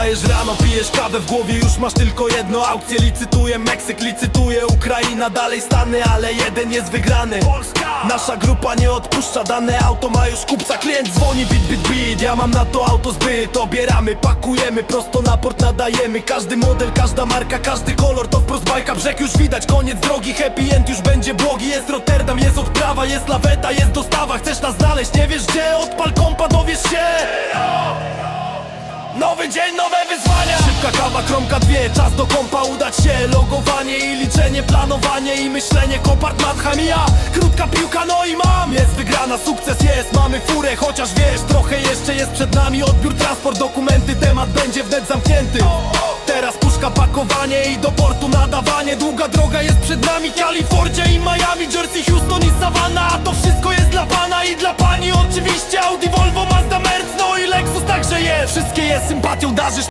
Wstajesz rano, pijesz kawę, w głowie już masz tylko jedno. Aukcje licytuje, Meksyk licytuje Ukraina dalej stany, ale jeden jest wygrany. Polska! Nasza grupa nie odpuszcza, dane auto ma już kupca Klient dzwoni, bit, bit, bit, ja mam na to auto zbyt Obieramy, pakujemy, prosto na port nadajemy. Każdy model, każda marka, każdy kolor to wprost bajka. Brzeg już widać, koniec drogi, happy end już będzie błogi Jest Rotterdam, jest odprawa, jest laweta, jest dostawa. Chcesz nas znaleźć, nie wiesz gdzie? Odpal kompa, dowiesz się Nowy dzień, nowe wyzwania. Szybka kawa, kromka dwie, czas do kompa udać się. Logowanie i liczenie, planowanie i myślenie. Kopart, madham i ja, krótka piłka, no i mam. Jest wygrana, sukces jest, mamy furę Chociaż wiesz, trochę jeszcze jest przed nami. Odbiór, transport, dokumenty, temat będzie wnet zamknięty. Teraz puszka, pakowanie i do portu nadawanie. Długa droga jest przed nami, Kalifornia i Miami Jersey, Houston Wszystkie je sympatią darzysz